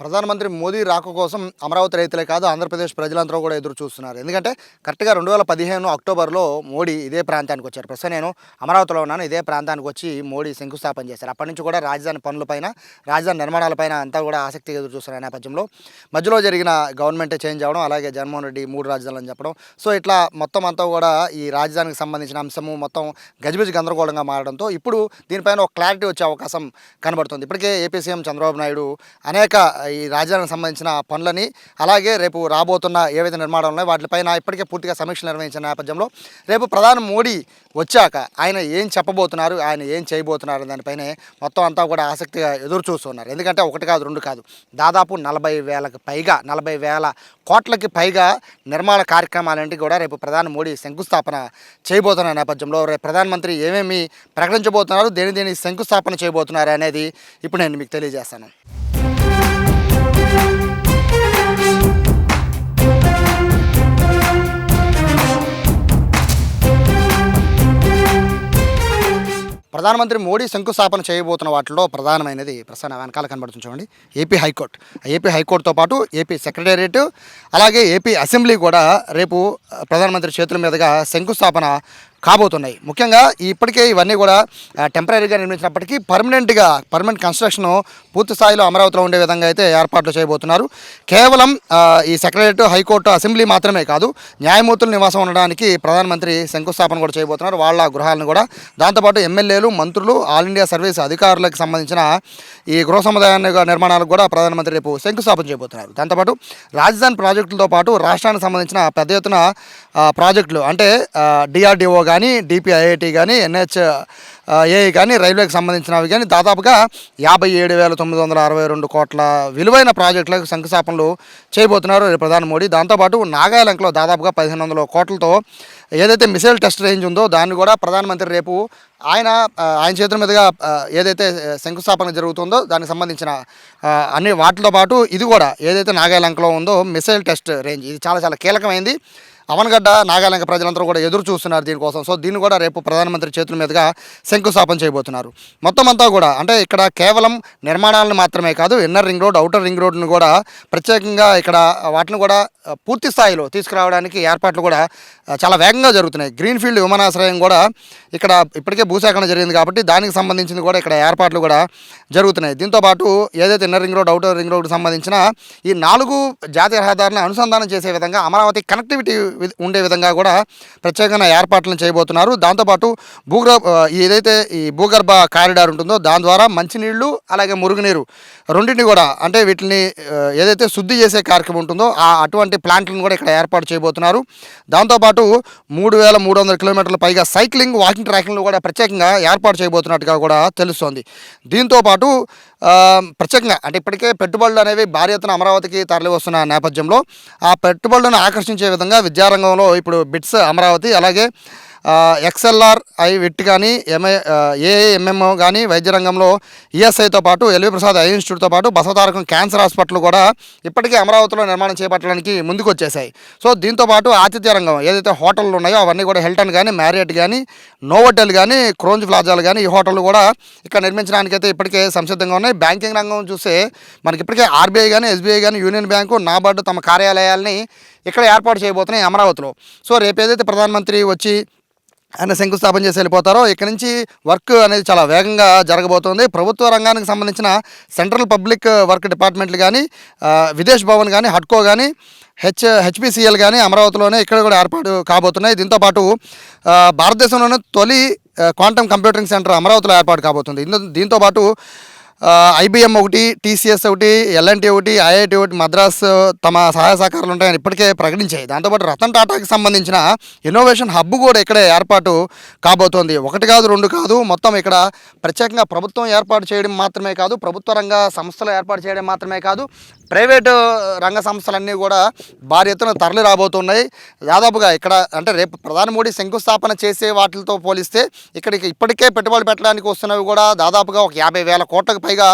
ప్రధానమంత్రి మోదీ రాక కోసం అమరావతి రైతులే కాదు ఆంధ్రప్రదేశ్ ప్రజలందరూ కూడా ఎదురు చూస్తున్నారు. ఎందుకంటే కరెక్ట్గా రెండు వేల పదిహేను అక్టోబర్లో మోడీ ఇదే ప్రాంతానికి వచ్చారు. ప్రస్తుతం నేను అమరావతిలో ఉన్నాను ఇదే ప్రాంతానికి వచ్చి మోడీ శంకుస్థాపన చేశారు. అప్పటి నుంచి కూడా రాజధాని పనులపైన రాజధాని నిర్మాణాలపైన అంతా కూడా ఆసక్తిగా ఎదురు చూస్తున్న నేపథ్యంలో మధ్యలో జరిగిన గవర్నమెంటే చేంజ్ అవ్వడం అలాగే జగన్మోహన్ రెడ్డి మూడు రాజధానులు అని చెప్పడం. సో ఇట్లా మొత్తం అంతా కూడా ఈ రాజధానికి సంబంధించిన అంశము మొత్తం గజిబిజి గందరగోళంగా మారడంతో ఇప్పుడు దీనిపైన ఒక క్లారిటీ వచ్చే అవకాశం కనబడుతుంది. ఇప్పటికే ఏపీ సీఎం చంద్రబాబు నాయుడు అనేక ఈ రాజధానికి సంబంధించిన పనులని అలాగే రేపు రాబోతున్న ఏవైతే నిర్మాణాలు ఉన్నాయో వాటిపైన ఇప్పటికే పూర్తిగా సమీక్షలు నిర్వహించిన నేపథ్యంలో రేపు ప్రధాని మోడీ వచ్చాక ఆయన ఏం చెప్పబోతున్నారు ఆయన ఏం చేయబోతున్నారు దానిపైనే మొత్తం అంతా కూడా ఆసక్తిగా ఎదురు చూస్తున్నారు ఎందుకంటే ఒకటి కాదు రెండు కాదు. దాదాపు నలభై వేలకు పైగా నలభై వేల కోట్లకి పైగా నిర్మాణ కార్యక్రమాలన్నింటికి కూడా రేపు ప్రధాని మోడీ శంకుస్థాపన చేయబోతున్న నేపథ్యంలో రేపు ప్రధానమంత్రి ఏమేమి ప్రకటించబోతున్నారు దేని దేని శంకుస్థాపన చేయబోతున్నారు అనేది ఇప్పుడు నేను మీకు తెలియజేస్తాను. ప్రధానమంత్రి మోడీ శంకుస్థాపన చేయబోతున్న వాటిలో ప్రధానమైనది ప్రసన్న వెనకాల కనబడుతుంది చూడండి. AP high court. ఏపీ హైకోర్టుతో పాటు ఏపీ సెక్రటేరియట్ అలాగే ఏపీ అసెంబ్లీ కూడా రేపు ప్రధానమంత్రి చేతుల మీదుగా శంకుస్థాపన కాబోతున్నాయి. ముఖ్యంగా ఇప్పటికే ఇవన్నీ కూడా టెంపరీగా నిర్మించినప్పటికీ పర్మనెంట్గా పర్మనెంట్ కన్స్ట్రక్షన్ పూర్తి స్థాయిలో అమరావతిలో ఉండే విధంగా అయితే ఏర్పాట్లు చేయబోతున్నారు. కేవలం ఈ సెక్రటరేట్ హైకోర్టు అసెంబ్లీ మాత్రమే కాదు న్యాయమూర్తుల నివాసం ఉండడానికి ప్రధానమంత్రి శంకుస్థాపన కూడా చేయబోతున్నారు. వాళ్ళ గృహాలను కూడా. దాంతోపాటు ఎమ్మెల్యేలు మంత్రులు ఆల్ ఇండియా సర్వీస్ అధికారులకు సంబంధించిన ఈ గృహ సముదాయాన్ని నిర్మాణాలకు కూడా ప్రధానమంత్రి రేపు శంకుస్థాపన చేయబోతున్నారు. దాంతోపాటు రాజధాని ప్రాజెక్టులతో పాటు రాష్ట్రానికి సంబంధించిన పెద్ద ఎత్తున ప్రాజెక్టులు అంటే డిఆర్డిఓ కానీ డిపిఐఐటి కానీ ఎన్హెచ్ ఏఐ కానీ రైల్వేకి సంబంధించినవి కానీ దాదాపుగా యాభై ఏడు వేల తొమ్మిది వందల అరవై రెండు కోట్ల విలువైన ప్రాజెక్టులకు శంకుస్థాపనలు చేయబోతున్నారు ప్రధాని మోడీ. దాంతోపాటు నాగాలంకలో దాదాపుగా పదిహేను వందల కోట్లతో ఏదైతే మిసైల్ టెస్ట్ రేంజ్ ఉందో దాన్ని కూడా ప్రధానమంత్రి రేపు ఆయన ఆయన చేతుల మీదుగా ఏదైతే శంకుస్థాపన జరుగుతుందో దానికి సంబంధించిన అన్ని వాటితో పాటు ఇది కూడా ఏదైతే నాగాలంకలో ఉందో మిసైల్ టెస్ట్ రేంజ్ ఇది చాలా చాలా కీలకమైంది. అవనగడ్డ నాగాలంక ప్రజలందరూ కూడా ఎదురు చూస్తున్నారు దీనికోసం. సో దీన్ని కూడా రేపు ప్రధానమంత్రి చేతుల మీదుగా శంకుస్థాపన చేయబోతున్నారు. మొత్తం అంతా కూడా అంటే ఇక్కడ కేవలం నిర్మాణాలను మాత్రమే కాదు inner ring road outer ring రోడ్ను కూడా ప్రత్యేకంగా ఇక్కడ వాటిని కూడా పూర్తి స్థాయిలో తీసుకురావడానికి ఏర్పాట్లు కూడా చాలా వేగంగా జరుగుతున్నాయి. గ్రీన్ఫీల్డ్ విమానాశ్రయం కూడా ఇక్కడ ఇప్పటికే భూసేకరణ జరిగింది కాబట్టి దానికి సంబంధించింది కూడా ఇక్కడ ఏర్పాట్లు కూడా జరుగుతున్నాయి. దీంతో పాటు ఏదైతే inner ring road outer ring రోడ్కి సంబంధించిన ఈ నాలుగు జాతీయ రహదారులను అనుసంధానం చేసే విధంగా అమరావతి కనెక్టివిటీ ఉండే విధంగా కూడా ప్రత్యేకమైన ఏర్పాట్లను చేయబోతున్నారు. దాంతోపాటు భూగర్భ ఏదైతే ఈ భూగర్భ కారిడార్ ఉంటుందో దాని ద్వారా మంచినీళ్ళు అలాగే మురుగునీరు రెండింటిని కూడా అంటే వీటిని ఏదైతే శుద్ధి చేసే కార్యక్రమం ఉంటుందో ఆ అటువంటి ప్లాంట్లను కూడా ఇక్కడ ఏర్పాటు చేయబోతున్నారు. దాంతోపాటు మూడు వేల మూడు వందల కిలోమీటర్ల పైగా సైక్లింగ్ వాకింగ్ ట్రాకింగ్లు కూడా ప్రత్యేకంగా ఏర్పాటు చేయబోతున్నట్టుగా కూడా తెలుస్తోంది. దీంతో పాటు ప్రత్యేకంగా అంటే ఇప్పటికే పెట్టుబడులు అనేవి భారీ ఎత్తున అమరావతికి తరలి వస్తున్న నేపథ్యంలో ఆ పెట్టుబడులను ఆకర్షించే విధంగా విద్యారంగంలో ఇప్పుడు బిట్స్ అమరావతి అలాగే ఎక్స్ఎల్ఆర్ ఐ విట్ కానీ ఎంఐ ఏఏఎంఎంఓ కానీ వైద్య రంగంలో ఈఎస్ఐతో పాటు ఎల్వి ప్రసాద్ ఐ ఇన్స్టిట్యూట్తో పాటు బసవతారకం క్యాన్సర్ హాస్పిటల్ కూడా ఇప్పటికే అమరావతిలో నిర్మాణం చేపట్టడానికి ముందుకు వచ్చేసాయి సో దీంతో పాటు ఆతిథ్య రంగం ఏదైతే హోటళ్ళు ఉన్నాయో అవన్నీ కూడా హిల్టన్ కానీ మ్యారియట్ కానీ నోవోటెల్ కానీ క్రోంజ్ ప్లాజాలు కానీ ఈ హోటళ్ళు కూడా ఇక్కడ నిర్మించడానికి అయితే ఇప్పటికే సంసిద్ధంగా ఉన్నాయి. బ్యాంకింగ్ రంగం చూస్తే మనకి ఇప్పటికే ఆర్బీఐ కానీ ఎస్బీఐ కానీ యూనియన్ బ్యాంకు నాబార్డు తమ కార్యాలయాల్ని ఇక్కడ ఏర్పాటు చేయబోతున్నాయి అమరావతిలో. సో రేపు ఏదైతే ప్రధానమంత్రి వచ్చి ఆయన శంకుస్థాపన చేసి వెళ్ళిపోతారో ఇక్కడ నుంచి వర్క్ అనేది చాలా వేగంగా జరగబోతోంది. ప్రభుత్వ రంగానికి సంబంధించిన సెంట్రల్ పబ్లిక్ వర్క్ డిపార్ట్మెంట్లు కానీ విదేశ్ భవన్ కానీ హడ్కో కానీ హెచ్ హెచ్పిసిఎల్ కానీ అమరావతిలోనే ఇక్కడ కూడా ఏర్పాటు కాబోతున్నాయి. దీంతోపాటు భారతదేశంలోనే తొలి క్వాంటమ్ కంప్యూటింగ్ సెంటర్ అమరావతిలో ఏర్పాటు కాబోతుంది. దీంతో దీంతోపాటు ఐబిఎం ఒకటి టీసీఎస్ ఒకటి ఎల్ఎన్టీ ఒకటి ఐఐటి ఒకటి మద్రాస్ తమ సహాయ సహకారాలు ఉంటాయని ఇప్పటికే ప్రకటించాయి. దాంతోపాటు రతన్ టాటాకి సంబంధించిన ఇన్నోవేషన్ హబ్ కూడా ఇక్కడే ఏర్పాటు కాబోతోంది. ఒకటి కాదు రెండు కాదు మొత్తం ఇక్కడ ప్రత్యేకంగా ప్రభుత్వం ఏర్పాటు చేయడం మాత్రమే కాదు ప్రభుత్వ రంగ సంస్థలు ఏర్పాటు చేయడం మాత్రమే కాదు ప్రైవేటు రంగ సంస్థలన్నీ కూడా భారీ ఎత్తున తరలి రాబోతున్నాయి దాదాపుగా ఇక్కడ అంటే రేపు ప్రధాని మోడీ శంకుస్థాపన చేసే వాటితో పోలిస్తే ఇక్కడికి ఇప్పటికే పెట్టుబడి పెట్టడానికి వస్తున్నవి కూడా దాదాపుగా ఒక యాభై వేల కోట్లకు పైగా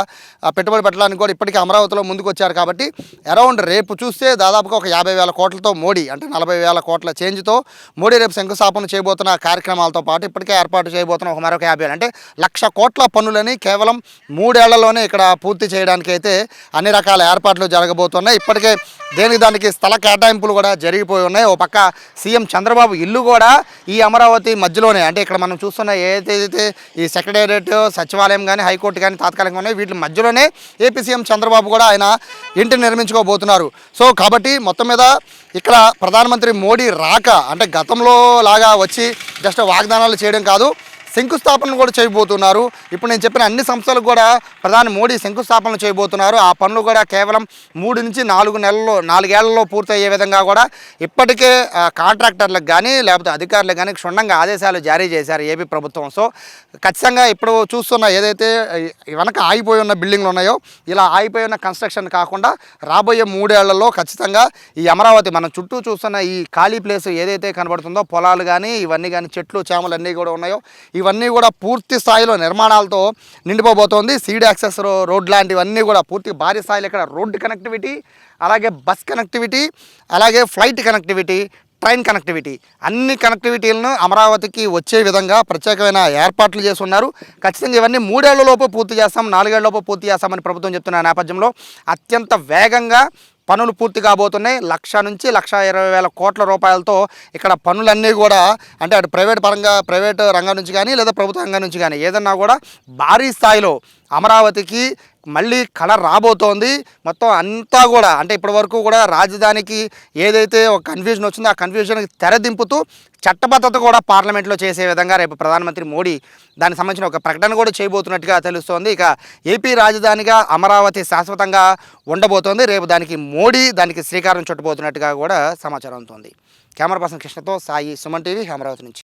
పెట్టుబడి పెట్టడానికి కూడా ఇప్పటికే అమరావతిలో ముందుకు వచ్చారు కాబట్టి అరౌండ్ రేపు చూస్తే దాదాపుగా ఒక యాభై వేల కోట్లతో మోడీ అంటే నలభై వేల కోట్ల చేంజ్తో మోడీ రేపు శంకుస్థాపన చేయబోతున్న కార్యక్రమాలతో పాటు ఇప్పటికే ఏర్పాటు చేయబోతున్న ఒక మరొక యాభై అంటే లక్ష కోట్ల పన్నులని కేవలం మూడేళ్ళలోనే ఇక్కడ పూర్తి చేయడానికి అయితే అన్ని రకాల ఏర్పాట్లు జరగబోతున్నాయి. ఇప్పటికే దేనికి దానికి స్థల కేటాయింపులు కూడా జరిగిపోయి ఉన్నాయి. ఓ పక్క సీఎం చంద్రబాబు ఇల్లు కూడా ఈ అమరావతి మధ్యలోనే అంటే ఇక్కడ మనం చూస్తున్న ఏదైతే ఈ సెక్రటేరియట్ సచివాలయం కానీ హైకోర్టు కానీ తాత్కాలికంగా ఉన్నాయి. వీటి మధ్యలోనే ఏపీ సీఎం చంద్రబాబు కూడా ఆయన ఇంటిని నిర్మించుకోబోతున్నారు. సో కాబట్టి మొత్తం మీద ఇక్కడ ప్రధానమంత్రి మోడీ రాక అంటే గతంలో లాగా వచ్చి జస్ట్ వాగ్దానాలు చేయడం కాదు. శంకుస్థాపన కూడా చేయబోతున్నారు. ఇప్పుడు నేను చెప్పిన అన్ని సంస్థలకు కూడా ప్రధాని మోడీ శంకుస్థాపన చేయబోతున్నారు. ఆ పనులు కూడా కేవలం మూడు నుంచి నాలుగు నెలల్లో నాలుగేళ్ళలో పూర్తయ్యే విధంగా కూడా ఇప్పటికే కాంట్రాక్టర్లకు కానీ లేకపోతే అధికారులకు కానీ క్షుణ్ణంగా ఆదేశాలు జారీ చేశారు ఏపీ ప్రభుత్వం. సో ఖచ్చితంగా ఇప్పుడు చూస్తున్న ఏదైతే వెనక ఆగిపోయి ఉన్న బిల్డింగ్లు ఉన్నాయో ఇలా ఆగిపోయి ఉన్న కన్స్ట్రక్షన్ కాకుండా రాబోయే మూడేళ్ళలో ఖచ్చితంగా ఈ అమరావతి మనం చుట్టూ చూస్తున్న ఈ ఖాళీ ప్లేస్ ఏదైతే కనబడుతుందో పొలాలు కానీ ఇవన్నీ కానీ చెట్లు చేమలు అన్నీ కూడా ఉన్నాయో ఇవన్నీ కూడా పూర్తి స్థాయిలో నిర్మాణాలతో నిండిపోబోతోంది. సీడ్ యాక్సెస్ రో- రోడ్ లాంటివన్నీ కూడా పూర్తి భారీ స్థాయిలో ఇక్కడ రోడ్డు కనెక్టివిటీ అలాగే బస్ కనెక్టివిటీ అలాగే ఫ్లైట్ కనెక్టివిటీ ట్రైన్ కనెక్టివిటీ. అన్ని కనెక్టివిటీలను అమరావతికి వచ్చే విధంగా ప్రత్యేకమైన ఏర్పాట్లు చేసి ఉన్నారు ఖచ్చితంగా ఇవన్నీ మూడేళ్ళలోపు పూర్తి చేస్తాం నాలుగేళ్ళలోపు పూర్తి చేస్తామని ప్రభుత్వం చెప్తున్న నేపథ్యంలో అత్యంత వేగంగా పనులు పూర్తి కాబోతున్నాయి. లక్ష నుంచి లక్ష ఇరవై వేల కోట్ల రూపాయలతో ఇక్కడ పనులన్నీ కూడా అంటే అటు ప్రైవేట్ పరంగా ప్రైవేట్ రంగం నుంచి కానీ లేదా ప్రభుత్వ రంగం నుంచి కానీ ఏదన్నా కూడా భారీ స్థాయిలో అమరావతికి మళ్ళీ కళ రాబోతోంది. మొత్తం అంతా కూడా అంటే ఇప్పటి వరకు కూడా రాజధానికి ఏదైతే ఒక కన్ఫ్యూజన్ వచ్చిందో ఆ కన్ఫ్యూజన్కి తెరదింపుతూ చట్టబద్ధత కూడా పార్లమెంట్లో చేసే విధంగా రేపు ప్రధానమంత్రి మోడీ దానికి సంబంధించిన ఒక ప్రకటన కూడా చేయబోతున్నట్టుగా తెలుస్తోంది. ఇక ఏపీ రాజధానిగా అమరావతి శాశ్వతంగా ఉండబోతోంది. రేపు దానికి మోడీ దానికి శ్రీకారం చుట్టబోతున్నట్టుగా కూడా సమాచారం అవుతోంది కెమెరా పర్సన్ కృష్ణతో సాయి సుమన్ టీవీ అమరావతి నుంచి.